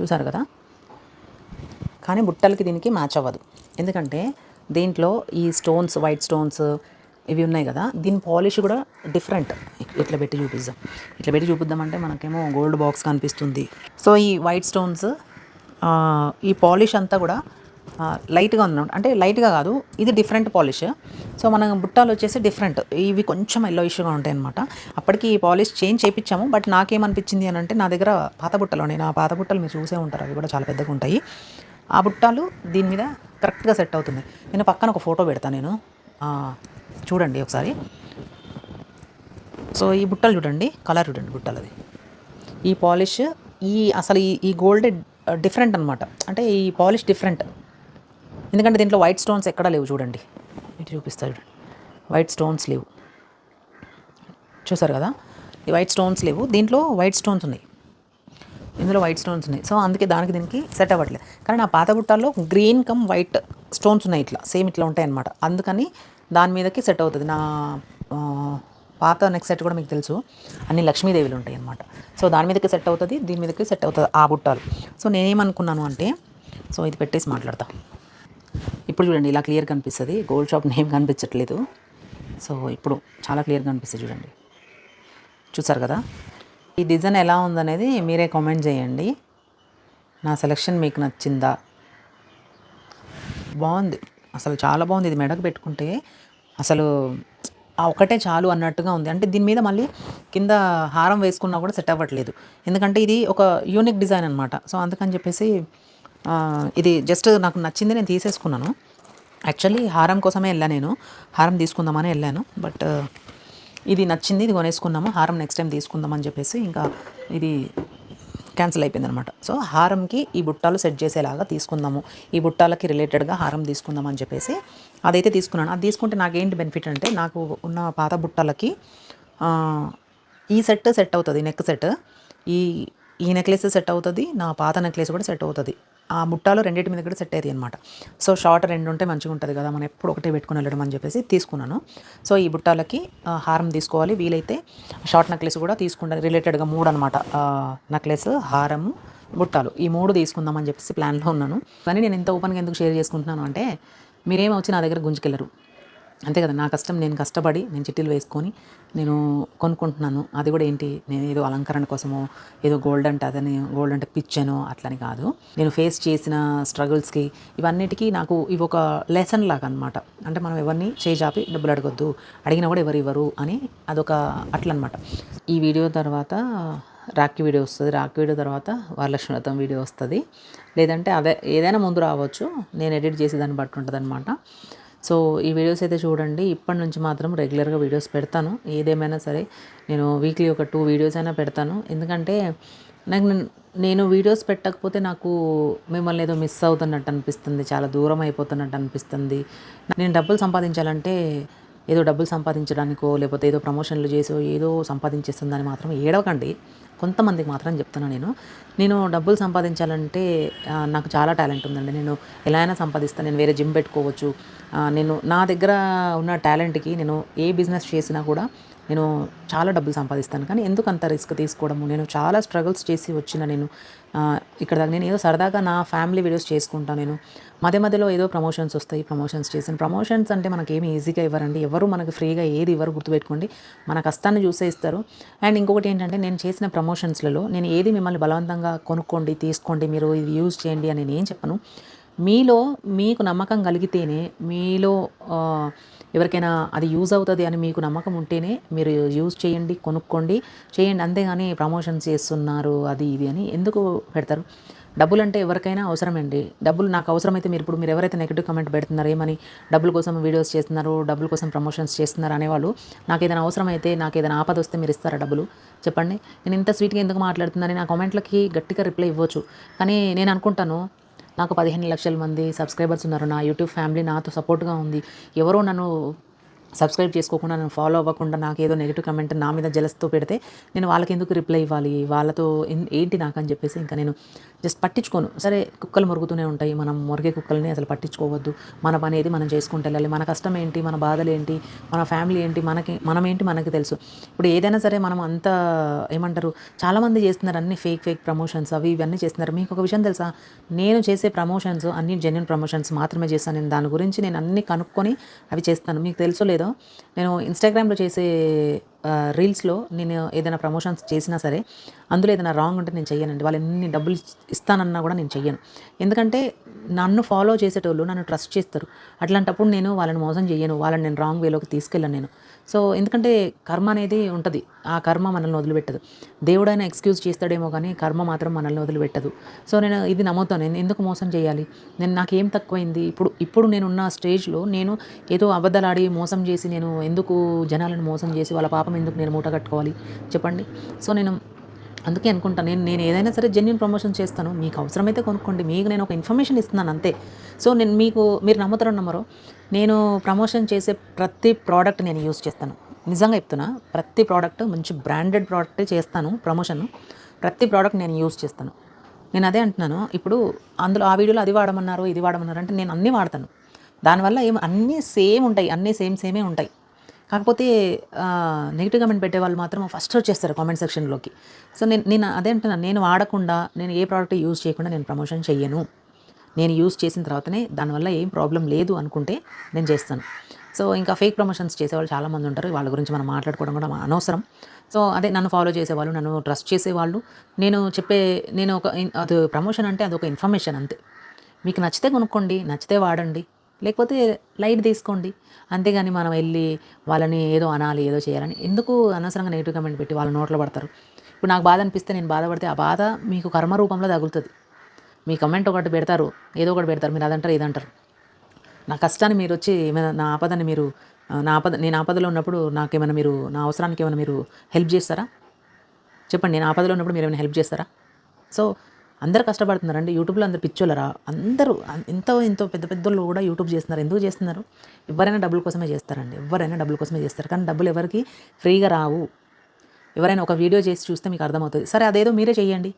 చూసారు కదా? కానీ బుట్టలకి దీనికి మ్యాచ్ అవ్వదు. ఎందుకంటే దీంట్లో ఈ స్టోన్స్ వైట్ స్టోన్స్ ఇవి ఉన్నాయి కదా. దీని పాలిష్ కూడా డిఫరెంట్. ఇట్లా పెట్టి చూపిద్దాం. ఇట్లా పెట్టి చూపిద్దామంటే మనకేమో గోల్డ్ బాక్స్ కనిపిస్తుంది. సో ఈ వైట్ స్టోన్స్ ఈ పాలిష్ అంతా కూడా లైట్గా ఉంది. అంటే లైట్గా కాదు ఇది డిఫరెంట్ పాలిష్. సో మన బుట్టాలు వచ్చేసి డిఫరెంట్. ఇవి కొంచెం ఎల్లో ఇష్యూగా ఉంటాయి అనమాట అప్పటికి ఈ పాలిష్ చేంజ్ చేయించాము బట్ నాకేమనిపించింది అని అంటే నా దగ్గర పాత బుట్టలు ఉన్నాయి. నా పాత బుట్టలు మీరు చూసే ఉంటారు. అవి కూడా చాలా పెద్దగా ఉంటాయి. ఆ బుట్టాలు దీని మీద కరెక్ట్గా సెట్ అవుతుంది నేను పక్కన ఒక ఫోటో పెడతాను నేను. చూడండి ఒకసారి. సో ఈ బుట్టలు చూడండి కలర్ చూడండి బుట్టలు అది ఈ పాలిష్ ఈ అసలు ఈ ఈ గోల్డ్ డిఫరెంట్ అనమాట అంటే ఈ పాలిష్ డిఫరెంట్. ఎందుకంటే దీంట్లో వైట్ స్టోన్స్ ఎక్కడా లేవు చూడండి. ఇటు చూపిస్తా చూడండి. వైట్ స్టోన్స్ లేవు. చూసారు కదా? ఈ వైట్ స్టోన్స్ లేవు. దీంట్లో వైట్ స్టోన్స్ ఉన్నాయి. ఇందులో వైట్ స్టోన్స్ ఉన్నాయి. సో అందుకే దానికి దీనికి సెట్ అవ్వట్లేదు. కానీ నా పాత బుట్టాల్లో గ్రీన్ కమ్ వైట్ స్టోన్స్ ఉన్నాయి ఇట్లా. సేమ్ ఇట్లా ఉంటాయి అనమాట అందుకని దాని మీదకి సెట్ అవుతుంది. నా పాత నెక్స్ట్ సెట్ కూడా మీకు తెలుసు. అన్ని లక్ష్మీదేవిలు ఉంటాయి అనమాట సో దాని మీదకి సెట్ అవుతుంది దీని మీదకి సెట్ అవుతుంది ఆ బుట్టాలు. సో నేనేమనుకున్నాను అంటే సో ఇది పెట్టేసి మాట్లాడతా. ఇప్పుడు చూడండి ఇలా క్లియర్ కనిపిస్తుంది. గోల్డ్ షాప్ నేమ్ కనిపించట్లేదు. సో ఇప్పుడు చాలా క్లియర్గా కనిపిస్తుంది చూడండి. చూసారు కదా? ఈ డిజైన్ ఎలా ఉందనేది మీరే కామెంట్ చేయండి. నా సెలెక్షన్ మీకు నచ్చిందా? బాగుంది. అసలు చాలా బాగుంది ఇది మెడకు పెట్టుకుంటే. అసలు ఆ ఒకటే చాలు అన్నట్టుగా ఉంది. అంటే దీని మీద మళ్ళీ కింద హారం వేసుకున్నా కూడా సెట్ అవ్వట్లేదు. ఎందుకంటే ఇది ఒక యూనిక్ డిజైన్ అనమాట సో అందుకని చెప్పేసి ఇది జస్ట్ నాకు నచ్చింది నేను తీసేసుకున్నాను. యాక్చువల్లీ హారం కోసమే వెళ్ళాను నేను. హారం తీసుకుందామని వెళ్ళాను. బట్ ఇది నచ్చింది ఇది కొనేసుకున్నాము హారం నెక్స్ట్ టైం తీసుకుందామని చెప్పేసి ఇంకా ఇది క్యాన్సిల్ అయిపోయింది అనమాట సో హారంకి ఈ బుట్టాలు సెట్ చేసేలాగా తీసుకుందాము. ఈ బుట్టాలకి రిలేటెడ్గా హారం తీసుకుందాం అని చెప్పేసి అదైతే తీసుకున్నాను. అది తీసుకుంటే నాకేంటి బెనిఫిట్ అంటే నాకు ఉన్న పాత బుట్టలకి ఈ సెట్ సెట్ అవుతుంది నెక్ సెట్. ఈ ఈ నెక్లెస్ సెట్ అవుతుంది నా పాత నెక్లెస్ కూడా సెట్ అవుతుంది. ఆ బుట్టాలు రెండింటి మీద కూడా సెట్ అయ్యేది అనమాట సో షార్ట్ రెండు ఉంటే మంచిగా ఉంటుంది కదా మనం ఎప్పుడు ఒకటే పెట్టుకుని వెళ్ళడం అని చెప్పేసి తీసుకున్నాను. సో ఈ బుట్టాలకి హారం తీసుకోవాలి. వీలైతే షార్ట్ నెక్లెస్ కూడా తీసుకుంటాను రిలేటెడ్గా మూడు అనమాట నెక్లెస్ హారము బుట్టాలు. ఈ మూడు తీసుకుందామని చెప్పేసి ప్లాన్లో ఉన్నాను. కానీ నేను ఇంత ఓపెన్గా ఎందుకు షేర్ చేసుకుంటున్నాను అంటే మీరేమొచ్చి నా దగ్గర గుంజుకెళ్ళరు. అంతే కదా నా కష్టం నేను కష్టపడి నేను చిట్టీలు వేసుకొని నేను కొనుక్కుంటున్నాను. అది కూడా ఏంటి? నేను ఏదో అలంకరణ కోసమో ఏదో గోల్డ్ అంటే అదని గోల్డ్ అంటే పిచ్చనో అట్లని కాదు. నేను ఫేస్ చేసిన స్ట్రగుల్స్కి ఇవన్నిటికీ నాకు ఇవి ఒక లెసన్ లాగా అనమాట అంటే మనం ఎవరిని చేజాపి డబ్బులు అడగొద్దు అడిగినా కూడా ఎవరు ఇవ్వరు అని అదొక అట్లనమాట. ఈ వీడియో తర్వాత రాఖీ వీడియో వస్తుంది. రాఖీ వీడియో తర్వాత వరలక్ష్మి వ్రతం వీడియో వస్తుంది. లేదంటే అదే ఏదైనా ముందు రావచ్చు. నేను ఎడిట్ చేసే దాన్ని బట్టి ఉంటుంది సో ఈ వీడియోస్ అయితే చూడండి. ఇప్పటి నుంచి మాత్రం రెగ్యులర్గా వీడియోస్ పెడతాను. ఏదేమైనా సరే నేను వీక్లీ ఒక టూ వీడియోస్ అయినా పెడతాను. ఎందుకంటే నాకు నేను- వీడియోస్ పెట్టకపోతే నాకు మిమ్మల్ని ఏదో మిస్ అవుతున్నట్టు అనిపిస్తుంది. చాలా దూరం అయిపోతున్నట్టు అనిపిస్తుంది. నేను డబ్బులు సంపాదించాలంటే ఏదో డబ్బులు సంపాదించడానికో లేకపోతే ఏదో ప్రమోషన్లు చేసో ఏదో సంపాదించేస్తుందని మాత్రం ఏడవకండి. కొంతమందికి మాత్రం చెప్తున్నా నేను. నేను డబ్బులు సంపాదించాలంటే నాకు చాలా టాలెంట్ ఉందండి. నేను ఎలా అయినా సంపాదిస్తాను నేను వేరే జిమ్ పెట్టుకోవచ్చు. నేను నా దగ్గర ఉన్న టాలెంట్కి నేను ఏ బిజినెస్ చేసినా కూడా నేను చాలా డబ్బులు సంపాదిస్తాను. కానీ ఎందుకు అంత రిస్క్ తీసుకోవడము? నేను చాలా స్ట్రగుల్స్ చేసి వచ్చిన నేను ఇక్కడ దాకా నేను ఏదో సరదాగా నా ఫ్యామిలీ వీడియోస్ చేసుకుంటాను నేను. మధ్య మధ్యలో ఏదో ప్రమోషన్స్ వస్తాయి ప్రమోషన్స్ చేసిన ప్రమోషన్స్ అంటే మనకి ఏమి ఈజీగా ఇవ్వరండి. ఎవరు మనకు ఫ్రీగా ఏది ఇవ్వరు గుర్తుపెట్టుకోండి. మన కష్టాన్ని చూసే ఇస్తారు. అండ్ ఇంకొకటి ఏంటంటే నేను చేసిన ప్రమోషన్స్లలో నేను ఏది మిమ్మల్ని బలవంతంగా కొనుక్కోండి తీసుకోండి మీరు ఇది యూజ్ చేయండి అని నేను ఏం చెప్పను. మీలో మీకు నమ్మకం కలిగితేనే మీలో ఎవరికైనా అది యూజ్ అవుతుంది అని మీకు నమ్మకం ఉంటేనే మీరు యూజ్ చేయండి కొనుక్కోండి. చేయండి అంతేగాని ప్రమోషన్స్ చేస్తున్నారు అది ఇది అని ఎందుకు పెడతారు? డబ్బులు అంటే ఎవరికైనా అవసరమండి. డబ్బులు నాకు అవసరమైతే మీరు ఇప్పుడు మీరు ఎవరైతే నెగిటివ్ కమెంట్ పెడుతున్నారు ఏమని డబ్బుల కోసం వీడియోస్ చేస్తున్నారు డబ్బుల కోసం ప్రమోషన్స్ చేస్తున్నారు అనేవాళ్ళు నాకు ఏదైనా అవసరమైతే నాకు ఏదైనా ఆపద వస్తే మీరు ఇస్తారా డబ్బులు? చెప్పండి. నేను ఇంత స్వీట్గా ఎందుకు మాట్లాడుతున్నాను నా కామెంట్లకి గట్టిగా రిప్లై ఇవ్వచ్చు. కానీ నేను అనుకుంటాను నాకు పదిహేను లక్షల మంది సబ్స్క్రైబర్స్ ఉన్నారు. నా యూట్యూబ్ ఫ్యామిలీ నాతో సపోర్ట్గా ఉంది. ఎవరో నన్ను సబ్స్క్రైబ్ చేసుకోకుండా నన్ను ఫాలో అవ్వకుండా నాకు ఏదో నెగిటివ్ కమెంట్ నా మీద జలస్తో పెడితే నేను వాళ్ళకి ఎందుకు రిప్లై ఇవ్వాలి? వాళ్ళతో ఏంటి నాకు అని చెప్పేసి ఇంకా నేను జస్ట్ పట్టించుకోను. సరే కుక్కలు మురుగుతూనే ఉంటాయి. మనం మురిగే కుక్కల్ని అసలు పట్టించుకోవద్దు. మన పని ఏది మనం చేసుకుంటూ వెళ్ళాలి. మన కష్టం ఏంటి? మన బాధలు ఏంటి? మన ఫ్యామిలీ ఏంటి? మనకి మనం ఏంటి? మనకి తెలుసు. ఇప్పుడు ఏదైనా సరే మనం అంత ఏమంటారు? చాలామంది చేస్తున్నారు అన్ని ఫేక్ ఫేక్ ప్రమోషన్స్ అవి ఇవన్నీ చేస్తున్నారు. మీకు ఒక విషయం తెలుసా? నేను చేసే ప్రమోషన్స్ అన్ని జెన్యున్ ప్రమోషన్స్ మాత్రమే చేస్తాను. నేను దాని గురించి నేను అన్ని కనుక్కొని అవి చేస్తాను. మీకు తెలుసో లేదో నేను ఇన్స్టాగ్రామ్లో చేసే రీల్స్లో నేను ఏదైనా ప్రమోషన్స్ చేసినా సరే అందులో ఏదైనా రాంగ్ ఉంటే నేను చెయ్యనండి. వాళ్ళు ఎన్ని డబ్బులు ఇస్తానన్నా కూడా నేను చెయ్యను. ఎందుకంటే నన్ను ఫాలో చేసేటోళ్ళు నన్ను ట్రస్ట్ చేస్తారు. అట్లాంటప్పుడు నేను వాళ్ళని మోసం చేయను వాళ్ళని నేను రాంగ్ వేలోకి తీసుకెళ్ళను నేను. సో ఎందుకంటే కర్మ అనేది ఉంటుంది. ఆ కర్మ మనల్ని వదిలిపెట్టదు. దేవుడైనా ఎక్స్క్యూజ్ చేస్తాడేమో కానీ కర్మ మాత్రం మనల్ని వదిలిపెట్టదు. సో నేను ఇది నమ్ముతాను. నేను ఎందుకు మోసం చేయాలి? నేను నాకేం తక్కువైంది? ఇప్పుడు ఇప్పుడు నేనున్న స్టేజ్లో నేను ఏదో అబద్ధాలాడి మోసం చేసి నేను ఎందుకు జనాలను మోసం చేసి వాళ్ళ పాపం ఎందుకు నేను మూట కట్టుకోవాలి? చెప్పండి. సో నేను అందుకే అనుకుంటాను నేను నేను ఏదైనా సరే జెన్యున్ ప్రమోషన్ చేస్తాను. మీకు అవసరమైతే కొనుక్కోండి. మీకు నేను ఒక ఇన్ఫర్మేషన్ ఇస్తున్నాను అంతే. సో నేను మీకు మీరు నమ్ముతారో నమ్మరో నేను ప్రమోషన్ చేసే ప్రతి ప్రోడక్ట్ నేను యూజ్ చేస్తాను. నిజంగా చెప్తున్నా ప్రతి ప్రోడక్ట్ మంచి బ్రాండెడ్ ప్రోడక్ట్ చేస్తాను ప్రమోషన్ ప్రతి ప్రోడక్ట్ నేను యూజ్ చేస్తాను. నేను అదే అంటున్నాను ఇప్పుడు అందులో ఆ వీడియోలో అది వాడమన్నారు ఇది వాడమన్నారు అంటే నేను అన్నీ వాడతాను. దానివల్ల ఏం అన్నీ సేమ్ ఉంటాయి అన్నీ సేమ్ సేమే ఉంటాయి. కాకపోతే నెగిటివ్ కామెంట్ పెట్టే వాళ్ళు మాత్రం ఫస్ట్ వచ్చేస్తారు కామెంట్ సెక్షన్లోకి సో నేను నేను అదే అంటున్నాను నేను వాడకుండా నేను ఏ ప్రోడక్ట్ యూజ్ చేయకుండా నేను ప్రమోషన్ చెయ్యను. నేను యూజ్ చేసిన తర్వాతనే దానివల్ల ఏం ప్రాబ్లం లేదు అనుకుంటే నేను చేస్తాను. సో ఇంకా ఫేక్ ప్రమోషన్స్ చేసేవాళ్ళు చాలామంది ఉంటారు. వాళ్ళ గురించి మనం మాట్లాడుకోవడం కూడా అనవసరం. సో అదే నన్ను ఫాలో చేసేవాళ్ళు నన్ను ట్రస్ట్ చేసేవాళ్ళు. నేను చెప్పే నేను ఒక అది ప్రమోషన్ అంటే అది ఒక ఇన్ఫర్మేషన్ అంతే. మీకు నచ్చితే కొనుక్కోండి నచ్చితే వాడండి. లేకపోతే లైట్ తీసుకోండి. అంతేగాని మనం వెళ్ళి వాళ్ళని ఏదో అనాలి ఏదో చేయాలని ఎందుకు అనవసరంగా నెగిటివ్ కమెంట్ పెట్టి వాళ్ళ నోట్లో పడతారు? ఇప్పుడు నాకు బాధ అనిపిస్తే నేను బాధపడితే ఆ బాధ మీకు కర్మ రూపంలో తగులుతుంది. మీ కమెంట్ ఒకటి పెడతారు ఏదో ఒకటి పెడతారు మీరు అదంటారు ఇదంటారు. నా కష్టాన్ని మీరు వచ్చి ఏమైనా నా ఆపదని మీరు నా ఆపద నేను ఆపదలో ఉన్నప్పుడు నాకేమైనా మీరు నా అవసరానికి ఏమైనా మీరు హెల్ప్ చేస్తారా? చెప్పండి నేను ఆపదలో ఉన్నప్పుడు మీరు ఏమైనా హెల్ప్ చేస్తారా? సో అందరు కష్టపడుతున్నారండి. యూట్యూబ్లో అందరు పిచ్చోళ్ళరా? అందరూ ఎంతో ఎంతో పెద్ద పెద్దోళ్ళు కూడా యూట్యూబ్ చేస్తున్నారు. ఎందుకు చేస్తున్నారు? ఎవరైనా డబ్బుల కోసమే చేస్తారండి. ఎవరైనా డబ్బుల కోసమే చేస్తారు. కానీ డబ్బులు ఎవరికి ఫ్రీగా రావు. ఎవరైనా ఒక వీడియో చేసి చూస్తే మీకు అర్థమవుతుంది. సరే అదేదో మీరే చేయండి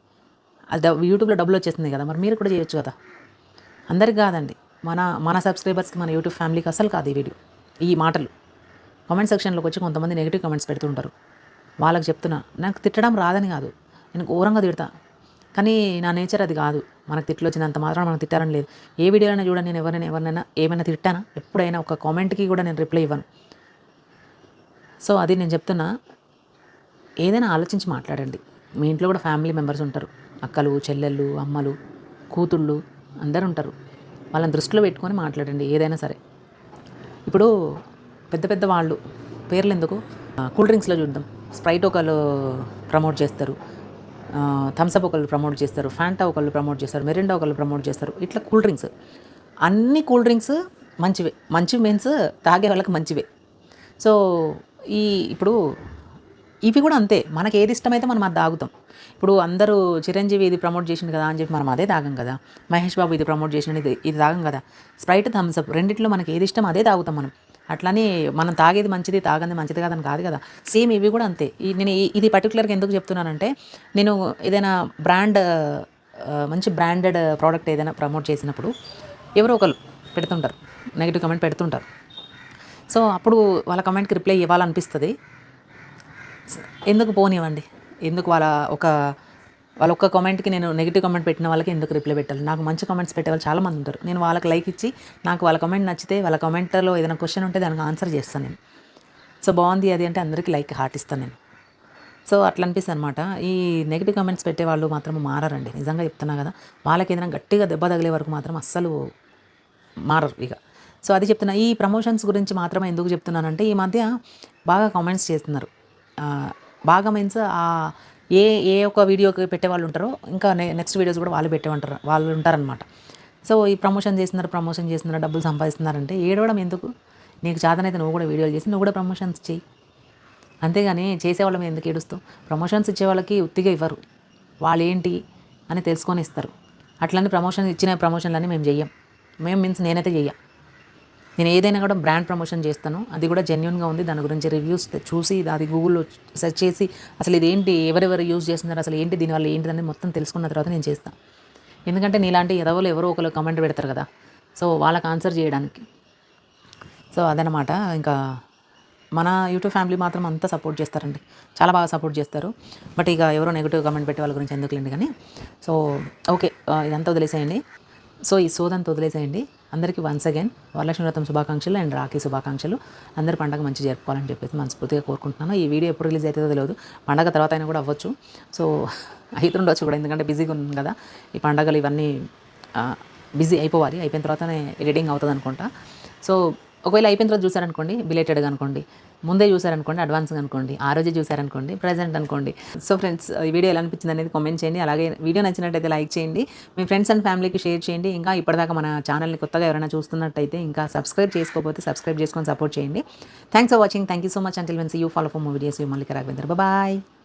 అది యూట్యూబ్లో డబ్బులు వచ్చేస్తుంది కదా మరి మీరు కూడా చేయొచ్చు కదా. అందరికి కాదండి. మన మన సబ్స్క్రైబర్స్కి మన యూట్యూబ్ ఫ్యామిలీకి అసలు కాదు ఈ వీడియో ఈ మాటలు. కామెంట్ సెక్షన్లోకి వచ్చి కొంతమంది నెగిటివ్ కామెంట్స్ పెడుతుంటారు వాళ్ళకి చెప్తున్నా నాకు తిట్టడం రాదని కాదు. నేను ఘోరంగా తిడతా. కానీ నా నేచర్ అది కాదు. మనకు తిట్లు వచ్చినంత మాత్రం మనకు తిట్టారని లేదు. ఏ వీడియోలైనా చూడండి నేను ఎవరైనా ఎవరినైనా ఏమైనా తిట్టానా? ఎప్పుడైనా ఒక కామెంట్కి కూడా నేను రిప్లై ఇవ్వను. సో అది నేను చెప్తున్నా ఏదైనా ఆలోచించి మాట్లాడండి. మీ ఇంట్లో కూడా ఫ్యామిలీ మెంబర్స్ ఉంటారు. అక్కలు చెల్లెళ్ళు అమ్మలు కూతుళ్ళు అందరు ఉంటారు వాళ్ళని దృష్టిలో పెట్టుకొని మాట్లాడండి ఏదైనా సరే. ఇప్పుడు పెద్ద పెద్ద వాళ్ళు పేర్లు ఎందుకు? కూల్ డ్రింక్స్లో చూద్దాం. స్ప్రైట్ ఒకళ్ళు ప్రమోట్ చేస్తారు. థమ్స్అప్ ఒకళ్ళు ప్రమోట్ చేస్తారు ఫ్యాంటా ఒకళ్ళు ప్రమోట్ చేస్తారు మెరిండా ఒకళ్ళు ప్రమోట్ చేస్తారు. ఇట్లా కూల్ డ్రింక్స్ అన్ని కూల్ డ్రింక్స్ మంచివే. మంచి మీన్స్ తాగే వాళ్ళకి మంచివే. సో ఈ ఇప్పుడు ఇవి కూడా అంతే. మనకి ఏది ఇష్టమైతే మనం అది తాగుతాం. ఇప్పుడు అందరూ చిరంజీవి ఇది ప్రమోట్ చేసింది కదా అని చెప్పి మనం అదే తాగం కదా. మహేష్ బాబు ఇది ప్రమోట్ చేసిన ఇది ఇది తాగం కదా. స్ప్రైట్ థమ్స్ అప్ రెండిట్లో మనకి ఏది ఇష్టం అదే తాగుతాం మనం. అట్లని మనం తాగేది మంచిది తాగంది మంచిది కాదని కాదు కదా. సేమ్ ఇవి కూడా అంతే. నేను ఇది పర్టికులర్గా ఎందుకు చెప్తున్నానంటే నేను ఏదైనా బ్రాండ్ మంచి బ్రాండెడ్ ప్రోడక్ట్ ఏదైనా ప్రమోట్ చేసినప్పుడు ఎవరో ఒకరు పెడుతుంటారు. నెగిటివ్ కమెంట్ పెడుతుంటారు. సో అప్పుడు వాళ్ళ కమెంట్కి రిప్లై ఇవ్వాలనిపిస్తుంది. ఎందుకు పోనివ్వండి? ఎందుకు వాళ్ళ ఒక వాళ్ళ ఒక్క కామెంట్కి నేను నెగిటివ్ కామెంట్ పెట్టిన వాళ్ళకి ఎందుకు రిప్లై పెట్టాలి? నాకు మంచి కామెంట్స్ పెట్టే వాళ్ళు చాలా మంది ఉంటారు. నేను వాళ్ళకి లైక్ ఇచ్చి నాకు వాళ్ళ కామెంట్ నచ్చితే వాళ్ళ కామెంట్లో ఏదైనా క్వశ్చన్ ఉంటే దానికి ఆన్సర్ చేస్తాను నేను. సో బాగుంది అది అంటే అందరికీ లైక్ హార్ట్ ఇస్తాను నేను. సో అట్లా అనిపిస్తుంది అనమాట ఈ నెగిటివ్ కామెంట్స్ పెట్టే వాళ్ళు మాత్రం మారరండి. నిజంగా చెప్తున్నా కదా. వాళ్ళకి ఏదైనా గట్టిగా దెబ్బ తగిలే వరకు మాత్రం అస్సలు మారరు ఇక. సో అది చెప్తున్నా. ఈ ప్రమోషన్స్ గురించి మాత్రమే ఎందుకు చెప్తున్నానంటే ఈ మధ్య బాగా కామెంట్స్ చేస్తున్నారు. బాగా మీన్స్ ఏ ఏ ఒక వీడియోకి పెట్టే వాళ్ళు ఉంటారో ఇంకా నెక్స్ట్ వీడియోస్ కూడా వాళ్ళు పెట్టేమంటారు వాళ్ళు ఉంటారనమాట సో ఈ ప్రమోషన్ చేస్తున్నారు ప్రమోషన్ చేస్తున్నారు డబ్బులు సంపాదిస్తున్నారంటే ఏడవడం ఎందుకు? నీకు చేతనైతే నువ్వు కూడా వీడియోలు చేసి నువ్వు కూడా ప్రమోషన్స్ చేయి. అంతేగాని చేసేవాళ్ళం ఎందుకు ఏడుస్తావు? ప్రమోషన్స్ ఇచ్చే వాళ్ళకి ఉత్తిగా ఇవ్వరు. వాళ్ళు ఏంటి అని తెలుసుకొని ఇస్తారు. అట్లనే ప్రమోషన్ ఇచ్చిన ప్రమోషన్లన్నీ మేము చెయ్యం. మేము మీన్స్ నేనైతే చెయ్యం. నేను ఏదైనా కూడా బ్రాండ్ ప్రమోషన్ చేస్తాను. అది కూడా జెన్యున్గా ఉంది. దాని గురించి రివ్యూస్ చూసి అది గూగుల్లో సెర్చ్ చేసి అసలు ఇది ఏంటి ఎవరెవరు యూజ్ చేస్తున్నారు అసలు ఏంటి దీనివల్ల ఏంటి అనేది మొత్తం తెలుసుకున్న తర్వాత నేను చేస్తాను ఎందుకంటే నీలాంటి ఎదవలు ఎవరో ఒకరు కమెంట్ పెడతారు కదా. సో వాళ్ళకి ఆన్సర్ చేయడానికి. సో అదనమాట ఇంకా మన యూట్యూబ్ ఫ్యామిలీ మాత్రం అంతా సపోర్ట్ చేస్తారండి. చాలా బాగా సపోర్ట్ చేస్తారు. బట్ ఇక ఎవరో నెగిటివ్ కమెంట్ పెట్టే వాళ్ళ గురించి ఎందుకులేండి కానీ. సో ఓకే ఇదంతా వదిలేసేయండి. సో ఈ సోదంతా వదిలేసేయండి. అందరికీ వన్స్ అగైన్ వరలక్ష్మి వ్రతం శుభాకాంక్షలు అండ్ రాఖీ శుభాకాంక్షలు. అందరి పండగ మంచి జరుపుకోవాలని చెప్పేసి మనస్ఫూర్తిగా కోరుకుంటున్నాను. ఈ వీడియో ఎప్పుడు రిలీజ్ అవుతుందో తెలియదు. పండగ తర్వాత అయినా కూడా అవ్వచ్చు. సో అవుతుండొచ్చు కూడా ఎందుకంటే బిజీగా ఉంది కదా. ఈ పండగలు ఇవన్నీ బిజీ అయిపోవాలి. అయిపోయిన తర్వాతనే ఎడిటింగ్ అవుతుంది అనుకుంటా. సో ఒకవేళ అయిపోయిన తర్వాత చూసారనుకోండి బిలేటెడ్గా అనుకోండి. ముందే చూసారనుకోండి అడ్వాన్స్గా అనుకోండి ఆ రోజే చూసారనుకోండి ప్రజెంట్ అనుకోండి. సో ఫ్రెండ్స్ ఈ వీడియో ఎలా అనిపించింది అనేది కామెంట్ చేయండి. అలాగే వీడియో నచ్చినట్టయితే లైక్ చేయండి. మీ ఫ్రెండ్స్ అండ్ ఫ్యామిలీకి షేర్ చేయండి. ఇంకా ఇప్పటిదాకా మన ఛానల్ని కొత్తగా ఎవరైనా చూస్తున్నట్టయితే ఇంకా సబ్స్క్రైబ్ చేసుకోకపోతే సబ్స్క్రైబ్ చేసుకొని సపోర్ట్ చేయండి. Thanks for watching thank you so much until when see you follow for more videos you Mallika Raghavendra bye